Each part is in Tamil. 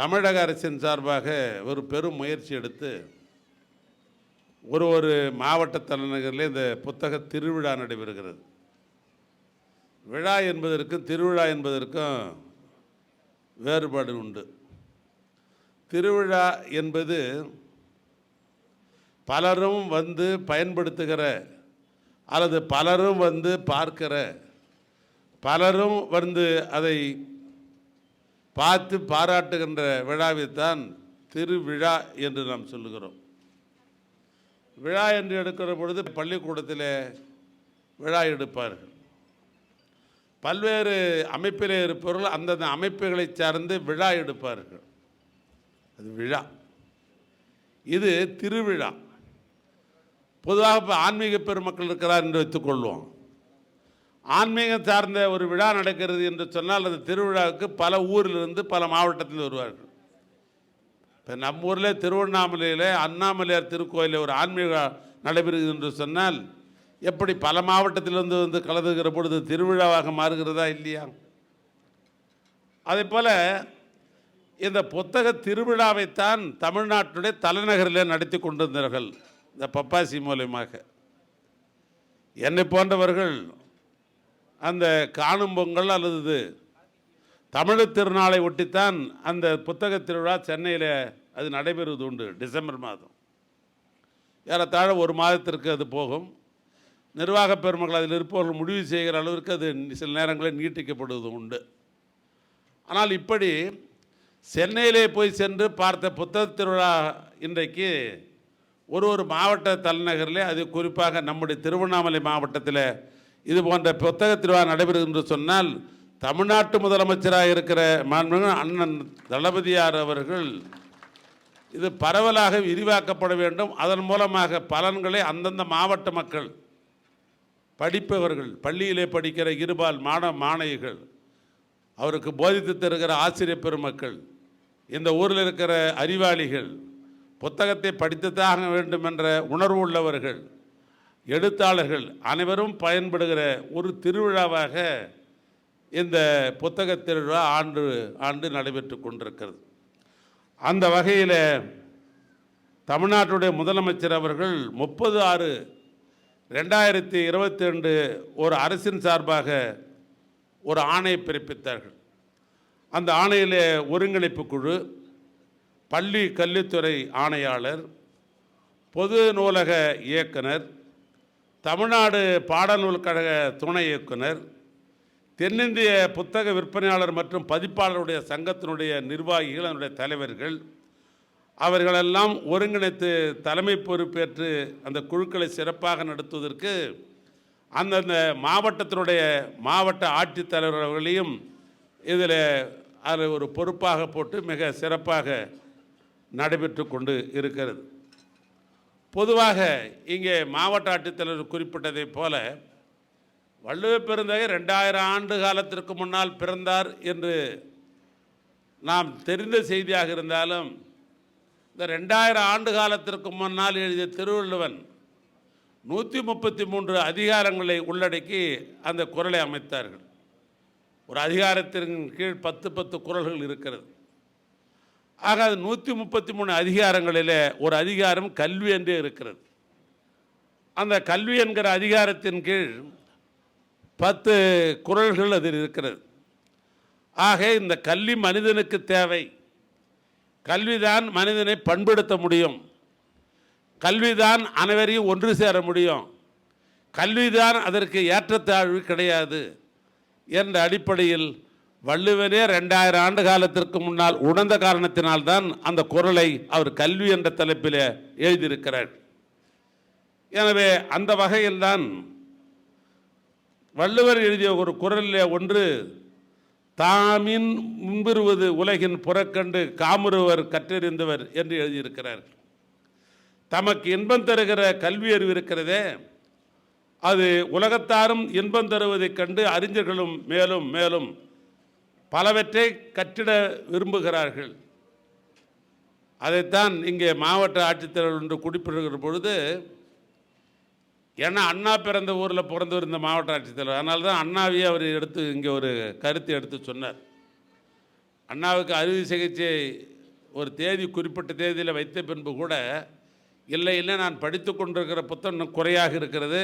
தமிழக அரசின் சார்பாக ஒரு பெரும் முயற்சி எடுத்து ஒரு ஒரு மாவட்ட தலைநகரில் இந்த புத்தக திருவிழா நடைபெறுகிறது. விழா என்பதற்கும் திருவிழா என்பதற்கும் வேறுபாடு உண்டு. திருவிழா என்பது பலரும் வந்து பயன்படுத்துகிற அல்லது பலரும் வந்து பார்க்கிற பலரும் வந்து அதை பார்த்து பாராட்டுகின்ற விழாவைத்தான் திருவிழா என்று நாம் சொல்லுகிறோம். விழா என்று எடுக்கிற பொழுது பள்ளிக்கூடத்தில் விழா எடுப்பார்கள். பல்வேறு அமைப்பில் இருப்பவர்கள் அந்தந்த அமைப்புகளை சார்ந்து விழா எடுப்பார்கள். அது விழா. இது திருவிழா. பொதுவாக இப்போ ஆன்மீக பெருமக்கள் இருக்கிறார் என்று வைத்துக்கொள்வோம். ஆன்மீகம் சார்ந்த ஒரு விழா நடக்கிறது என்று சொன்னால் அந்த திருவிழாவுக்கு பல ஊரிலிருந்து பல மாவட்டத்தில் வருவார்கள். இப்போ நம்ம ஊரில் திருவண்ணாமலையில் அண்ணாமலையார் திருக்கோயிலில் ஒரு ஆன்மீக நடைபெறுகிறது என்று சொன்னால் எப்படி பல மாவட்டத்திலிருந்து வந்து கலந்துகிற பொழுது திருவிழாவாக மாறுகிறதா இல்லையா? அதே போல் இந்த புத்தக திருவிழாவைத்தான் தமிழ்நாட்டுடைய தலைநகரில் நடத்தி கொண்டிருந்தார்கள் இந்த பப்பாசி மூலயமாக. என்னை போன்றவர்கள் அந்த காணும் பொங்கல் அல்லது தமிழ் திருநாளை ஒட்டித்தான் அந்த புத்தக திருவிழா சென்னையில் அது நடைபெறுவது உண்டு டிசம்பர் மாதம். ஏறத்தாழ ஒரு மாதத்திற்கு அது போகும். நிர்வாக பெருமக்கள் அதில் இருப்பவர்கள் முடிவு செய்கிற அளவிற்கு அது சில நேரங்களில் நீட்டிக்கப்படுவது உண்டு. ஆனால் இப்படி சென்னையிலே போய் சென்று பார்த்த புத்தக திருவிழா இன்றைக்கு ஒரு ஒரு மாவட்ட தலைநகரிலே அது குறிப்பாக நம்முடைய திருவண்ணாமலை மாவட்டத்தில் இது போன்ற புத்தக திருவிழா நடைபெறும் என்று சொன்னால் தமிழ்நாட்டு முதலமைச்சராக இருக்கிற மாண்புமிகு அண்ணன் தளபதியார் அவர்கள் இது பரவலாக விரிவாக்கப்பட வேண்டும். அதன் மூலமாக பலன்களை அந்தந்த மாவட்ட மக்கள் படிப்பவர்கள் பள்ளியிலே படிக்கிற இருபால் மாணவ மாணவிகள் அவருக்கு போதித்து தருகிற ஆசிரியர் பெருமக்கள் இந்த ஊரில் இருக்கிற அறிவாளிகள் புத்தகத்தை படித்துத்தாக வேண்டும் என்ற உணர்வு உள்ளவர்கள் எழுத்தாளர்கள் அனைவரும் பயன்படுகிற ஒரு திருவிழாவாக இந்த புத்தக திருவிழா ஆண்டு ஆண்டு நடைபெற்று கொண்டிருக்கிறது. அந்த வகையில் தமிழ்நாட்டுடைய முதலமைச்சர் அவர்கள் முப்பது ஆறு ரெண்டாயிரத்தி இருபத்தி ரெண்டு ஒரு அரசின் சார்பாக ஒரு ஆணை பிறப்பித்தார்கள். அந்த ஆணையில் ஒருங்கிணைப்பு குழு பள்ளி கல்வித்துறை ஆணையாளர் பொது நூலக இயக்குனர் தமிழ்நாடு பாடநூல் கழக துணை இயக்குனர் தென்னிந்திய புத்தக விற்பனையாளர் மற்றும் பதிப்பாளருடைய சங்கத்தினுடைய நிர்வாகிகள் அதனுடைய தலைவர்கள் அவர்களெல்லாம் ஒருங்கிணைத்து தலைமை பொறுப்பேற்று அந்த குழுக்களை சிறப்பாக நடத்துவதற்கு அந்தந்த மாவட்டத்தினுடைய மாவட்ட ஆட்சித்தலைவர் அவர்களையும் இதில் அதில் ஒரு பொறுப்பாக போட்டு மிக சிறப்பாக நடைபெற்று கொண்டு இருக்கிறது. பொதுவாக இங்கே மாவட்ட ஆட்சித்தலைவர் குறிப்பிட்டதைப் போல வள்ளுவ பெருந்தகை ரெண்டாயிரம் ஆண்டு காலத்திற்கு முன்னால் பிறந்தார் என்று நாம் தெரிந்த செய்தியாக இருந்தாலும் இந்த ரெண்டாயிரம் ஆண்டு காலத்திற்கு முன்னால் எழுதிய திருவள்ளுவன் நூற்றி முப்பத்தி மூன்று அதிகாரங்களை உள்ளடக்கி அந்த குரலை அமைத்தார்கள். ஒரு அதிகாரத்தின் கீழ் பத்து பத்து குரல்கள் இருக்கிறது. ஆக அது நூற்றி முப்பத்தி மூணு அதிகாரங்களில் ஒரு அதிகாரம் கல்வி என்றே இருக்கிறது. அந்த கல்வி என்கிற அதிகாரத்தின் கீழ் பத்து குரல்கள் அதில் இருக்கிறது. ஆக இந்த கல்வி மனிதனுக்கு தேவை. கல்விதான் மனிதனை பண்படுத்த முடியும். கல்விதான் அனைவரையும் ஒன்று சேர முடியும். கல்விதான் அதற்கு ஏற்றத்தாழ்வு கிடையாது என்ற அடிப்படையில் வள்ளுவனே ரெண்டாயிரம் ஆண்டு காலத்திற்கு முன்னால் உணர்ந்த காரணத்தினால்தான் அந்த குரலை அவர் கல்வி என்ற தலைப்பில் எழுதியிருக்கிறார். எனவே அந்த வகையில்தான் வள்ளுவர் எழுதிய ஒரு குரலில் ஒன்று தாமின் முன்பிருவது உலகின் புறக்கண்டு காமுறுவர் கற்றறிந்தவர் என்று எழுதியிருக்கிறார். தமக்கு இன்பம் தருகிற கல்வி அறிவு இருக்கிறதே அது உலகத்தாரும் இன்பம் தருவதைக் கண்டு அறிஞர்களும் மேலும் மேலும் பலவற்றை கட்டிட விரும்புகிறார்கள். அதைத்தான் இங்கே மாவட்ட ஆட்சித்தலைவர் என்று குறிப்பிடுகிற பொழுது ஏன்னா அண்ணா பிறந்த ஊரில் பிறந்தவர் இந்த மாவட்ட ஆட்சித்தலைவர். அதனால தான் அண்ணாவையே அவர் எடுத்து இங்கே ஒரு கருத்து எடுத்து சொன்னார். அண்ணாவுக்கு அறுவை சிகிச்சை ஒரு தேதி குறிப்பிட்ட தேதியில் வைத்த பின்பு கூட இல்லை இல்லை நான் படித்து கொண்டிருக்கிற புத்தகம் இன்னும் குறையாக இருக்கிறது.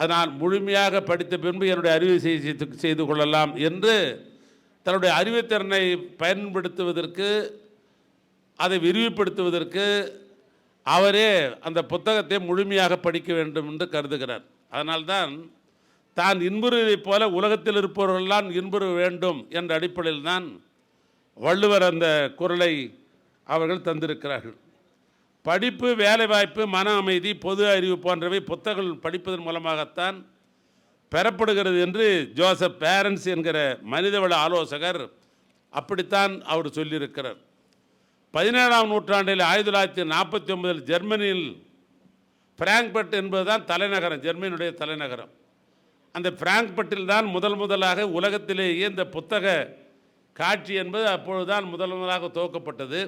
அதனால் முழுமையாக படித்த பின்பு என்னுடைய அறுவை சிகிச்சை செய்து கொள்ளலாம் என்று தன்னுடைய அறிவுத்திறனை பயன்படுத்துவதற்கு அதை விரிவுபடுத்துவதற்கு அவரே அந்த புத்தகத்தை முழுமையாக படிக்க வேண்டும் என்று கருதுகிறார். அதனால்தான் தான் இன்புறுவதைப் போல உலகத்தில் இருப்பவர்களெல்லாம் இன்புற வேண்டும் என்ற அடிப்படையில் தான் வள்ளுவர் அந்த குரலை அவர்கள் தந்திருக்கிறார்கள். படிப்பு வேலைவாய்ப்பு மன அமைதி பொது அறிவு போன்றவை புத்தகங்கள் படிப்பதன் மூலமாகத்தான் பெறப்படுகிறது என்று ஜோசப் பேரன்ஸ் என்கிற மனிதவள ஆலோசகர் அப்படித்தான் அவர் சொல்லியிருக்கிறார். பதினேழாம் நூற்றாண்டில் ஆயிரத்தி தொள்ளாயிரத்தி நாற்பத்தி ஒன்பதில் ஜெர்மனியில் பிராங்க்பர்ட் என்பதுதான் தலைநகரம் ஜெர்மனியுடைய தலைநகரம். அந்த பிராங்க்பட்டில் தான் முதல் முதலாக உலகத்திலேயே இந்த புத்தக காட்சி என்பது அப்பொழுதுதான் முதல் முதலாக துவக்கப்பட்டது.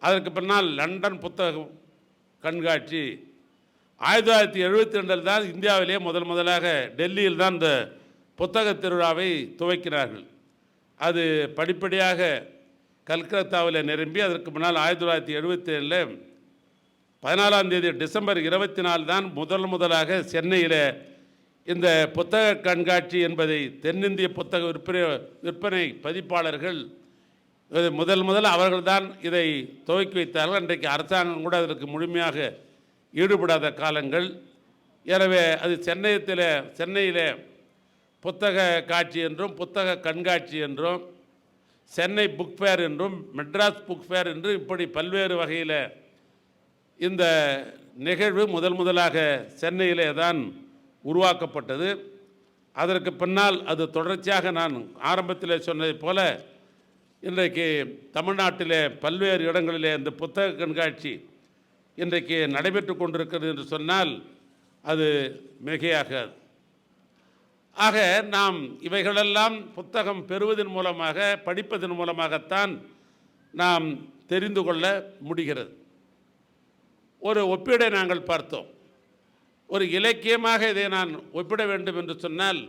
அதற்கு பின்னால் லண்டன் புத்தக கண்காட்சி ஆயிரத்தி தொள்ளாயிரத்தி எழுபத்தி ரெண்டில் தான் இந்தியாவிலே முதல் முதலாக டெல்லியில் தான் இந்த புத்தக திருவிழாவை துவக்கினார்கள். அது படிப்படியாக கல்கத்தாவில் நிரம்பி அதற்கு முன்னால் ஆயிரத்தி தொள்ளாயிரத்தி எழுபத்தி ஏழில் பதினாலாம் தேதி டிசம்பர் இருபத்தி நாலு தான் முதல் முதலாக சென்னையில் இந்த புத்தக கண்காட்சி என்பதை தென்னிந்திய புத்தக விற்பனை விற்பனை பதிப்பாளர்கள் முதல் முதல் அவர்கள்தான் இதை துவக்கி வைத்தார்கள். அன்றைக்கு அரசாங்கம் கூட அதற்கு முழுமையாக ஈடுபடாத காலங்கள். எனவே அது சென்னையத்தில் சென்னையில் புத்தக காட்சி என்றும் புத்தக கண்காட்சி என்றும் சென்னை புக் ஃபேர் என்றும் மெட்ராஸ் புக் ஃபேர் என்றும் இப்படி பல்வேறு வகையில் இந்த நிகழ்வு முதல் முதலாக சென்னையிலே தான் உருவாக்கப்பட்டது. அதற்கு பின்னால் அது தொடர்ச்சியாக நான் ஆரம்பத்தில் சொன்னதைப் போல இன்றைக்கு தமிழ்நாட்டிலே பல்வேறு இடங்களிலே இந்த புத்தக கண்காட்சி இன்றைக்கு நடைபெற்று கொண்டிருக்கிறது என்று சொன்னால் அது மிகையாகாது. ஆக நாம் இவைகளெல்லாம் புத்தகம் பெறுவதன் மூலமாக படிப்பதன் மூலமாகத்தான் நாம் தெரிந்து கொள்ள முடிகிறது. ஒரு ஒப்பீடை நாங்கள் பார்த்தோம். ஒரு இலக்கியமாக இதை நான் ஒப்பிட வேண்டும் என்று சொன்னால்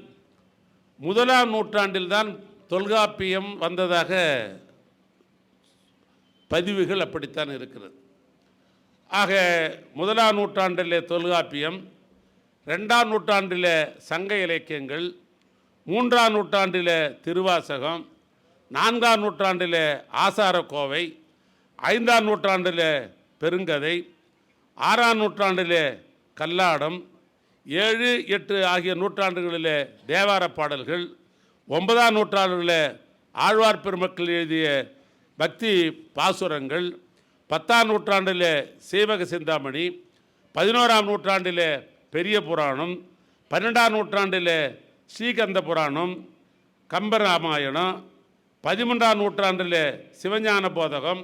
முதலாம் நூற்றாண்டில்தான் தொல்காப்பியம் வந்ததாக பதிவுகள் அப்படித்தான் இருக்கிறது. ஆக முதலாம் நூற்றாண்டிலே தொல்காப்பியம் ரெண்டாம் நூற்றாண்டில் சங்க இலக்கியங்கள் மூன்றாம் நூற்றாண்டில் திருவாசகம் நான்காம் நூற்றாண்டில் ஆசாரக்கோவை ஐந்தாம் நூற்றாண்டில் பெருங்கதை ஆறாம் நூற்றாண்டில் கல்லாடம் ஏழு எட்டு ஆகிய நூற்றாண்டுகளில் தேவார பாடல்கள் ஒன்பதாம் நூற்றாண்டுகளில் ஆழ்வார் பெருமக்கள் எழுதிய பக்தி பாசுரங்கள் பத்தாம் நூற்றாண்டில் சீவக சிந்தாமணி பதினோராம் நூற்றாண்டில் பெரிய புராணம் பன்னெண்டாம் நூற்றாண்டில் ஸ்ரீகந்த புராணம் கம்பராமாயணம் பதிமூன்றாம் நூற்றாண்டில் சிவஞான போதகம்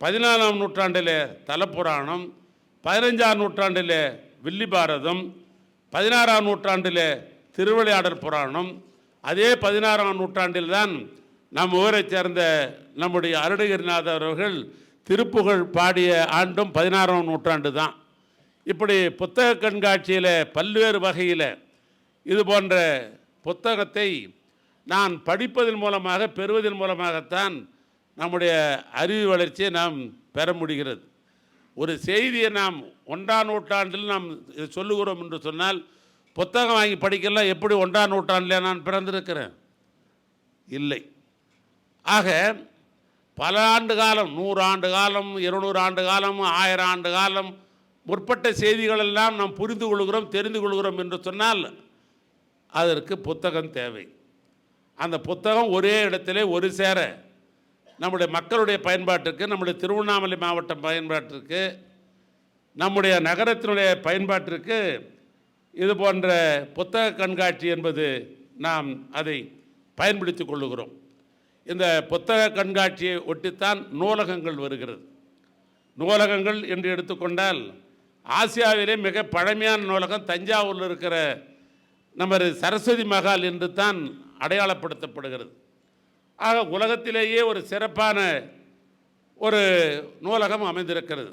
பதினாலாம் நூற்றாண்டில் தலப்புராணம் பதினஞ்சாம் நூற்றாண்டில் வில்லி பாரதம் பதினாறாம் நூற்றாண்டில் திருவிளையாடல் புராணம் அதே பதினாறாம் நூற்றாண்டில் தான் நம் ஊரைச் சேர்ந்த நம்முடைய அருணகிரிநாதர் அவர்கள் திருப்புகழ் பாடிய ஆண்டும் பதினாறாம் நூற்றாண்டு தான். இப்படி புத்தக கண்காட்சியில் பல்வேறு வகையில் இது போன்ற புத்தகத்தை நான் படிப்பதன் மூலமாக பெறுவதன் மூலமாகத்தான் நம்முடைய அறிவு வளர்ச்சியை நாம் பெற முடிகிறது. ஒரு செய்தியை நாம் ஒன்றாம் நூற்றாண்டில் நாம் இதை சொல்லுகிறோம் என்று சொன்னால் புத்தகம் வாங்கி படிக்கலாம் எப்படி ஒன்றாம் நூற்றாண்டில் நான் பிறந்திருக்கிறேன்? இல்லை. ஆக பல ஆண்டு காலம் நூறு ஆண்டு காலம் இருநூறு ஆண்டு காலம் ஆயிரம் ஆண்டு காலம் முற்பட்ட செய்திகளெல்லாம் நாம் புரிந்து கொள்கிறோம் தெரிந்து கொள்கிறோம் என்று சொன்னால் அதற்கு புத்தகம் தேவை. அந்த புத்தகம் ஒரே இடத்திலே ஒரு சேர. நம்முடைய மக்களுடைய பயன்பாட்டிற்கு நம்முடைய திருவண்ணாமலை மாவட்டம் பயன்பாட்டிற்கு நம்முடைய நகரத்தினுடைய பயன்பாட்டிற்கு இது போன்ற புத்தக கண்காட்சி என்பது நாம் அதை பயன்படுத்தி கொள்ளுகிறோம். இந்த புத்தக கண்காட்சியை ஒட்டித்தான் நூலகங்கள் வருகிறது. நூலகங்கள் என்று எடுத்துக்கொண்டால் ஆசியாவிலே மிக பழமையான நூலகம் தஞ்சாவூரில் இருக்கிற நமது சரஸ்வதி மகால் என்று தான் அடையாளப்படுத்தப்படுகிறது. ஆக உலகத்திலேயே ஒரு சிறப்பான ஒரு நூலகம் அமைந்திருக்கிறது.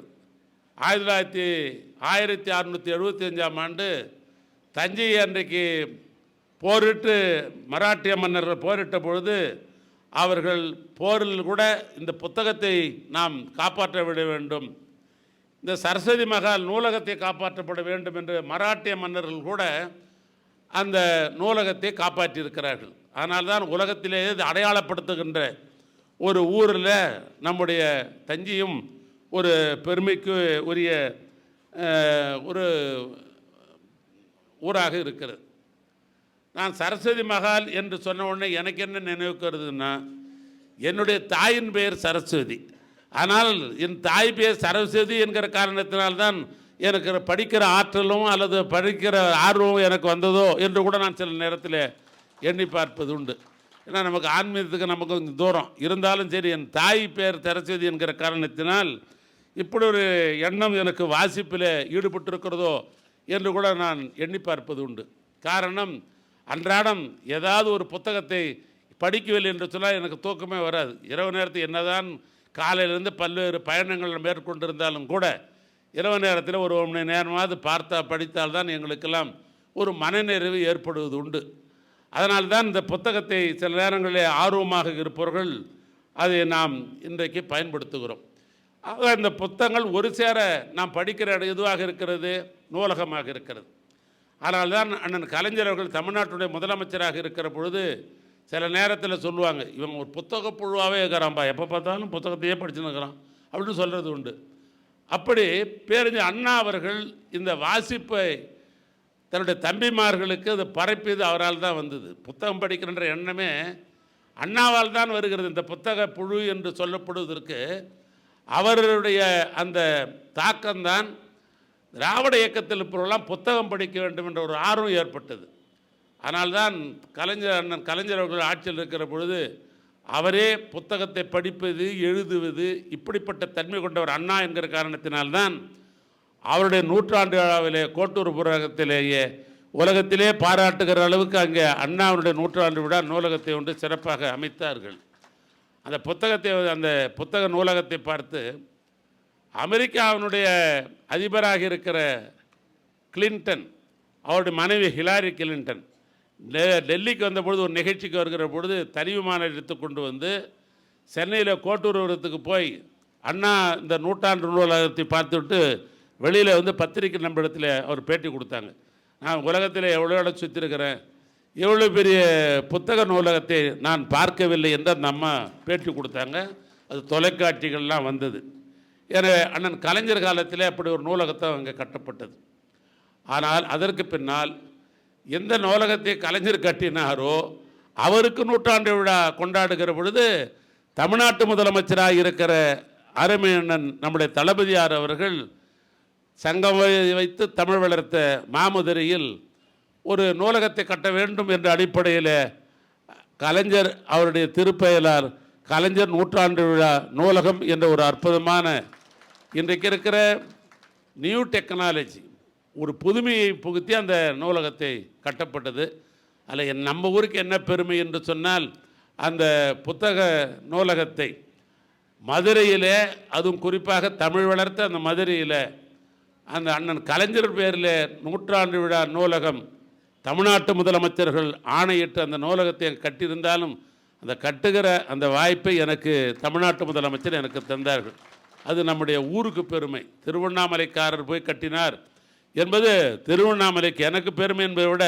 ஆயிரத்தி தொள்ளாயிரத்தி ஆயிரத்தி அறுநூற்றி எழுபத்தி அஞ்சாம் ஆண்டு தஞ்சை அன்றைக்கு போரிட்டு மராட்டிய மன்னர்கள் போரிட்ட பொழுது அவர்கள் போரில் கூட இந்த புத்தகத்தை நாம் காப்பாற்ற விட வேண்டும். இந்த சரஸ்வதி மகால் நூலகத்தை காப்பாற்றப்பட வேண்டும் என்று மராட்டிய மன்னர்கள் கூட அந்த நூலகத்தை காப்பாற்றியிருக்கிறார்கள். அதனால்தான் உலகத்திலேயே இது அடையாளப்படுத்துகின்ற ஒரு ஊரில் நம்முடைய தஞ்சையும் ஒரு பெருமைக்கு உரிய ஒரு ஊராக இருக்கிறது. நான் சரஸ்வதி மகால் என்று சொன்ன உடனே எனக்கு என்ன நினைவுக்கிறதுன்னா என்னுடைய தாயின் பெயர் சரஸ்வதி. ஆனால் என் தாய் பெயர் சரஸ்வதி என்கிற காரணத்தினால்தான் எனக்கு படிக்கிற ஆற்றலும் அல்லது படிக்கிற ஆர்வமும் எனக்கு வந்ததோ என்று கூட நான் சில நேரத்தில் எண்ணி பார்ப்பது உண்டு. ஏன்னா நமக்கு ஆன்மீகத்துக்கு நமக்கு கொஞ்சம் தூரம். இருந்தாலும் சரி என் தாய் பெயர் சரஸ்வதி என்கிற காரணத்தினால் இப்படி ஒரு எண்ணம் எனக்கு வாசிப்பில் ஈடுபட்டிருக்கிறதோ என்று கூட நான் எண்ணி பார்ப்பது உண்டு. காரணம் அன்றாடம் ஏதாவது ஒரு புத்தகத்தை படிக்கவில்லை என்று சொன்னால் எனக்கு தூக்கமே வராது. இரவு நேரத்தில் என்னதான் காலையிலேருந்து பல்வேறு பயணங்கள் மேற்கொண்டிருந்தாலும் கூட இரவு நேரத்தில் ஒரு ஒரு மணி நேரமாவது பார்த்தா படித்தால் தான் எங்களுக்கெல்லாம் ஒரு மனநிறைவு ஏற்படுவது உண்டு. அதனால் தான் இந்த புத்தகத்தை சில நேரங்களில் ஆர்வமாக இருப்பவர்கள் அதை நாம் இன்றைக்கு பயன்படுத்துகிறோம். ஆக இந்த புத்தகங்கள் ஒரு சேர நாம் படிக்கிற இடம் எதுவாக இருக்கிறது? நூலகமாக இருக்கிறது. ஆனால் தான் அண்ணன் கலைஞர் அவர்கள் தமிழ்நாட்டுடைய முதலமைச்சராக இருக்கிற பொழுது சில நேரத்தில் சொல்லுவாங்க இவன் ஒரு புத்தக புழுவாகவே இருக்கிறான்பா எப்போ பார்த்தாலும் புத்தகத்தையே படிச்சுன்னு இருக்கிறான் அப்படின்னு சொல்கிறது உண்டு. அப்படி பேருந்து அண்ணா அவர்கள் இந்த வாசிப்பை தன்னுடைய தம்பிமார்களுக்கு அது பரப்பியது அவரால் தான் வந்தது. புத்தகம் படிக்கின்ற எண்ணமே அண்ணாவால் தான் வருகிறது. இந்த புத்தக புழு என்று சொல்லப்படுவதற்கு அவருடைய அந்த தாக்கம்தான் திராவிட இயக்கத்தில் இருப்பவர்களாம் புத்தகம் படிக்க வேண்டும் என்ற ஒரு ஆர்வம் ஏற்பட்டது. அதனால்தான் கலைஞர் அண்ணன் கலைஞர் அவர்கள் ஆட்சியில் இருக்கிற பொழுது அவரே புத்தகத்தை படிப்பது எழுதுவது இப்படிப்பட்ட தன்மை கொண்டவர் அண்ணா என்கிற காரணத்தினால்தான் அவருடைய நூற்றாண்டு விழாவிலே கோட்டூர் புரகத்திலேயே உலகத்திலே பாராட்டுகிற அளவுக்கு அங்கே அண்ணாவுடைய நூற்றாண்டு விழா நூலகத்தை ஒன்று சிறப்பாக அமைத்தார்கள். அந்த புத்தகத்தை அந்த புத்தக நூலகத்தை பார்த்து அமெரிக்காவினுடைய அதிபராக இருக்கிற கிளின்டன் அவருடைய மனைவி ஹிலாரி கிளின்டன் டெ- டெல்லிக்கு வந்தபொழுது ஒரு நிகழ்ச்சிக்கு வருகிற பொழுது தனி விமானம் எடுத்து கொண்டு வந்து சென்னையில் கோட்டூர்வரத்துக்கு போய் அண்ணா இந்த நூற்றாண்டு நூலகத்தை பார்த்துவிட்டு வெளியில் வந்து பத்திரிக்கை நம்பஇடத்தில் அவர் பேட்டி கொடுத்தாங்க. நான் உலகத்தில் எவ்வளோ இடம் சுற்றிருக்கிறேன் எவ்வளோ பெரிய புத்தக நூலகத்தை நான் பார்க்கவில்லை என்று அந்த அம்மா பேட்டி கொடுத்தாங்க. அது தொலைக்காட்சிகள்லாம் வந்தது. எனவே அண்ணன் கலைஞர் காலத்தில் அப்படி ஒரு நூலகத்தை அங்கே கட்டப்பட்டது. ஆனால் அதற்கு பின்னால் எந்த நூலகத்தை கலைஞர் கட்டினாரோ அவருக்கு நூற்றாண்டு விழா கொண்டாடுகிற பொழுது தமிழ்நாட்டு முதலமைச்சராக இருக்கிற அருமை அண்ணன் நம்முடைய தளபதியார் அவர்கள் சங்கம் வைத்து தமிழ் வளர்த்த மாமதுரையில் ஒரு நூலகத்தை கட்ட வேண்டும் என்ற அடிப்படையில் கலைஞர் அவருடைய திருப்பெயலார் கலைஞர் நூற்றாண்டு விழா நூலகம் என்ற ஒரு அற்புதமான இன்றைக்கு இருக்கிற நியூ டெக்னாலஜி ஒரு புதுமையை புகுத்தி அந்த நூலகத்தை கட்டப்பட்டது. அதில் என் நம்ம ஊருக்கு என்ன பெருமை என்று சொன்னால் அந்த புத்தக நூலகத்தை மதுரையிலே அதுவும் குறிப்பாக தமிழ் வளர்த்த அந்த மதுரையில் அந்த அண்ணன் கலைஞர் பேரில் நூற்றாண்டு விழா நூலகம் தமிழ்நாட்டு முதலமைச்சர்கள் ஆணையிட்டு அந்த நூலகத்தை கட்டியிருந்தாலும் அந்த கட்டுகிற அந்த வாய்ப்பை எனக்கு தமிழ்நாட்டு முதலமைச்சர் எனக்கு தந்தார்கள். அது நம்முடைய ஊருக்கு பெருமை. திருவண்ணாமலைக்காரர் போய் கட்டினார் என்பது திருவண்ணாமலைக்கு எனக்கு பெருமை என்பதை விட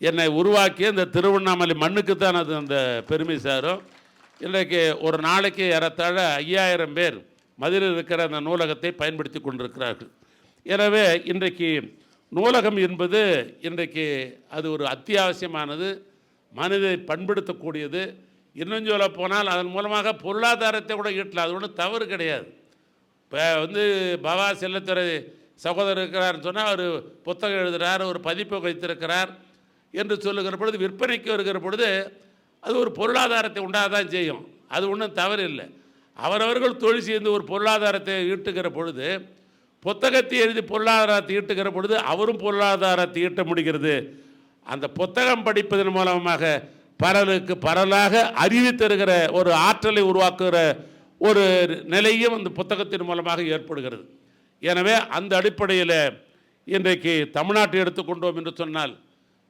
என்னை உருவாக்கிய இந்த திருவண்ணாமலை மண்ணுக்கு தான் அது அந்த பெருமை சாரும். இன்றைக்கு ஒரு நாளைக்கு ஏறத்தாழ ஐயாயிரம் பேர் மதுரையில் இருக்கிற அந்த நூலகத்தை பயன்படுத்தி கொண்டிருக்கிறார்கள். எனவே இன்றைக்கு நூலகம் என்பது இன்றைக்கு அது ஒரு அத்தியாவசியமானது. மனதை பண்படுத்தக்கூடியது. இன்னும் சொல்ல போனால் அதன் மூலமாக பொருளாதாரத்தை கூட ஈட்டலாம். அது ஒன்றும் தவறு கிடையாது. இப்போ வந்து பவா செல்லத்துறை சகோதரர் இருக்கிறார்னு சொன்னால் அவர் புத்தகம் எழுதுகிறார் ஒரு பதிப்பை வைத்திருக்கிறார் என்று சொல்லுகிற பொழுது விற்பனைக்கு வருகிற பொழுது அது ஒரு பொருளாதாரத்தை உண்டாக தான் செய்யும். அது ஒன்றும் தவறு இல்லை. அவரவர்கள் தொழில் செய்து ஒரு பொருளாதாரத்தை ஈட்டுகிற பொழுது புத்தகத்தை எழுதி பொருளாதாரத்தை ஈட்டுகிற பொழுது அவரும் பொருளாதாரத்தை ஈட்ட முடிகிறது. அந்த புத்தகம் படிப்பதன் மூலமாக பலருக்கு பரலாக அறிவு தருகிற ஒரு ஆற்றலை உருவாக்குகிற ஒரு நிலையும் அந்த புத்தகத்தின் மூலமாக ஏற்படுகிறது. எனவே அந்த அடிப்படையில் இன்றைக்கு தமிழ்நாட்டை எடுத்துக்கொண்டோம் என்று சொன்னால்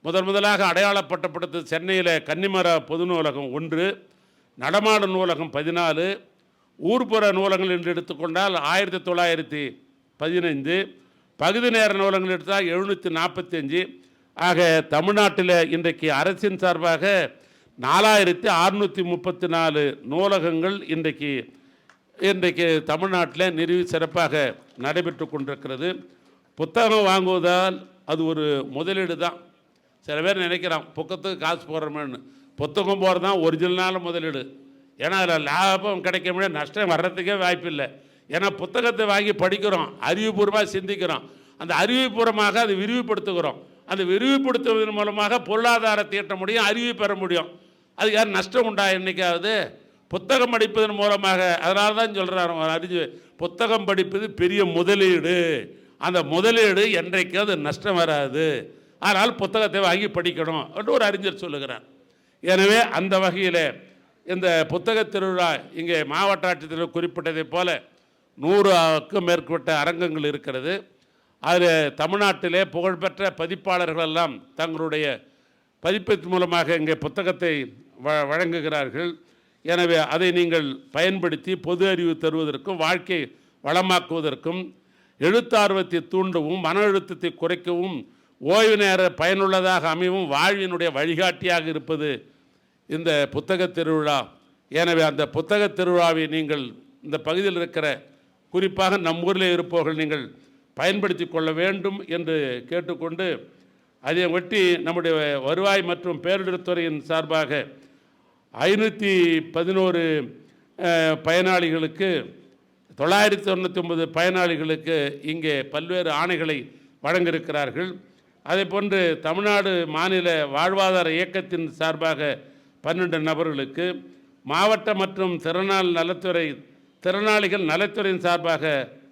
முதன் முதலாக அடையாளப்பட்டப்படுத்த சென்னையில் கன்னிமர பொது நூலகம் ஒன்று நடமாடும் நூலகம் பதினாலு ஊர்ப்புற நூலகங்கள் என்று எடுத்துக்கொண்டால் ஆயிரத்தி தொள்ளாயிரத்தி பதினைந்து பகுதி நேர நூலகங்கள் எடுத்தால் எழுநூற்றி நாற்பத்தஞ்சு ஆக தமிழ்நாட்டில் இன்றைக்கு அரசின் சார்பாக நாலாயிரத்தி அறுநூற்றி முப்பத்தி நாலு நூலகங்கள் இன்றைக்கு இன்றைக்கு தமிழ்நாட்டில் நிறுவி சிறப்பாக நடைபெற்று கொண்டிருக்கிறது. புத்தகம் வாங்குவதால் அது ஒரு முதலீடு தான் சில பேர் நினைக்கிறான் புக்கத்துக்கு காசு போடுறோமேன்னு. புத்தகம் போகிறது தான் ஒரிஜினலான முதலீடு. ஏன்னா அதில் லாபம் கிடைக்க முடியாது நஷ்டம் வர்றதுக்கே வாய்ப்பு இல்லை. ஏன்னா புத்தகத்தை வாங்கி படிக்கிறோம் அறிவுபூர்வமாக சிந்திக்கிறோம். அந்த அறிவுபூர்வமாக அதை விரிவுபடுத்துகிறோம். அந்த விரிவுபடுத்துவதன் மூலமாக பொருளாதாரத்தை ஈட்ட முடியும் அறிவு பெற முடியும். அது யார் நஷ்டம் உண்டா என்றைக்காவது புத்தகம் படிப்பதன் மூலமாக அதனால தான் சொல்கிறார் அறிஞ்சு புத்தகம் படிப்பது பெரிய முதலீடு. அந்த முதலீடு என்றைக்கும் அது நஷ்டம் வராது. ஆனால் புத்தகத்தை வாங்கி படிக்கணும் என்று ஒரு அறிஞர் சொல்லுகிறார். எனவே அந்த வகையில் இந்த புத்தக திருவிழா இங்கே மாவட்ட ஆட்சித்தலைவர் குறிப்பிட்டதைப் போல நூறுக்கும் மேற்பட்ட அரங்கங்கள் இருக்கிறது. அதில் தமிழ்நாட்டிலே புகழ்பெற்ற பதிப்பாளர்கள் எல்லாம் தங்களுடைய பதிப்பின் மூலமாக இங்கே புத்தகத்தை வ வழங்குகிறார்கள். எனவே அதை நீங்கள் பயன்படுத்தி பொது அறிவு தருவதற்கும் வாழ்க்கை வளமாக்குவதற்கும் எழுத்தார்வத்தை தூண்டவும் மன அழுத்தத்தை குறைக்கவும் ஓய்வு நேர பயனுள்ளதாக அமையவும் வாழ்வினுடைய வழிகாட்டியாக இருப்பது இந்த புத்தக திருவிழா. எனவே அந்த புத்தக திருவிழாவை நீங்கள் இந்த பகுதியில் இருக்கிற குறிப்பாக நம் ஊரில் இருப்பவர்கள் நீங்கள் பயன்படுத்தி கொள்ள வேண்டும் என்று கேட்டுக்கொண்டு அதை ஒட்டி நம்முடைய வருவாய் மற்றும் பேரிடர்துறையின் சார்பாக ஐநூற்றி பதினோரு பயனாளிகளுக்கு தொள்ளாயிரத்தி தொண்ணூற்றி ஒன்பது பயனாளிகளுக்கு இங்கே பல்வேறு ஆணைகளை வழங்கியிருக்கிறார்கள். அதே போன்று தமிழ்நாடு மாநில வாழ்வாதார இயக்கத்தின் சார்பாக பன்னெண்டு நபர்களுக்கு மாவட்ட மற்றும் திறனாள் நலத்துறை திறனாளிகள் நலத்துறையின் சார்பாக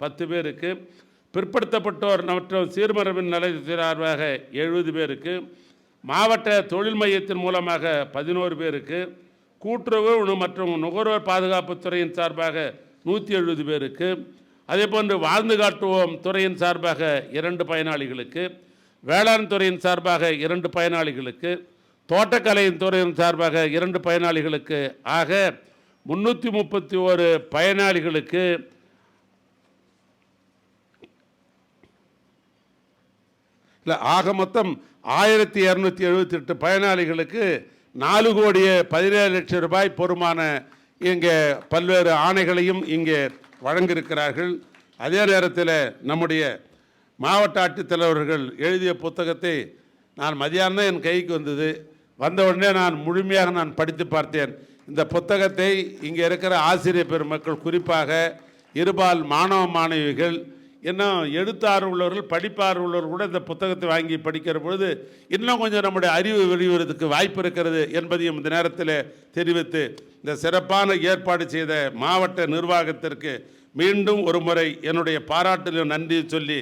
பத்து பேருக்கு பிற்படுத்தப்பட்டோர் மற்றும் சீர்மரபின் நலத்திற்காக எழுபது பேருக்கு மாவட்ட தொழில் மையத்தின் மூலமாக பதினோரு பேருக்கு கூட்டுறவு மற்றும் நுகர்வோர் பாதுகாப்பு துறையின் சார்பாக நூற்றி எழுபது பேருக்கு அதே போன்று வாழ்ந்து காட்டுவோம் துறையின் சார்பாக இரண்டு பயனாளிகளுக்கு வேளாண் துறையின் சார்பாக இரண்டு பயனாளிகளுக்கு தோட்டக்கலையின் துறையின் சார்பாக இரண்டு பயனாளிகளுக்கு ஆக முந்நூற்றி முப்பத்தி ஓரு பயனாளிகளுக்கு இல்லை ஆக மொத்தம் ஆயிரத்தி இரநூத்தி எழுபத்தி எட்டு பயனாளிகளுக்கு நாலு கோடியே பதினேழு லட்சம் ரூபாய் பொறுமான இங்கே பல்வேறு ஆணைகளையும் இங்கே வழங்கியிருக்கிறார்கள். அதே நேரத்தில் நம்முடைய மாவட்ட ஆட்சித்தலைவர்கள் எழுதிய புத்தகத்தை நான் மதியானம் தான் என் கைக்கு வந்தது. வந்த உடனே நான் முழுமையாக நான் படித்து பார்த்தேன். இந்த புத்தகத்தை இங்கே இருக்கிற ஆசிரியர் பெருமக்கள் குறிப்பாக இருபால் மாணவ மாணவிகள் இன்னும் எழுத்தார்வம் உள்ளவர்கள் படிப்பார் உள்ளவர்கள் கூட இந்த புத்தகத்தை வாங்கி படிக்கிற பொழுது இன்னும் கொஞ்சம் நம்முடைய அறிவு வெளிவரதுக்கு வாய்ப்பு இருக்கிறது என்பதையும் இந்த நேரத்தில் தெரிவித்து இந்த சிறப்பான ஏற்பாடு செய்த மாவட்ட நிர்வாகத்திற்கு மீண்டும் ஒரு முறை என்னுடைய பாராட்டிலும் நன்றி சொல்லி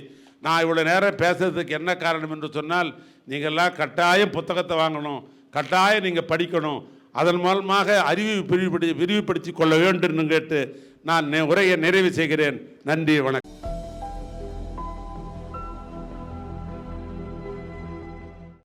நான் இவ்வளோ நேரம் பேசுறதுக்கு என்ன காரணம் என்று சொன்னால் நீங்கள்லாம் கட்டாயம் புத்தகத்தை வாங்கணும் கட்டாயம் நீங்கள் படிக்கணும் அதன் மூலமாக அறிவு விரிவுபடி விரிவுபடுத்தி கொள்ள வேண்டும் என்று கேட்டு நான் உரையை நிறைவு செய்கிறேன். நன்றி வணக்கம்.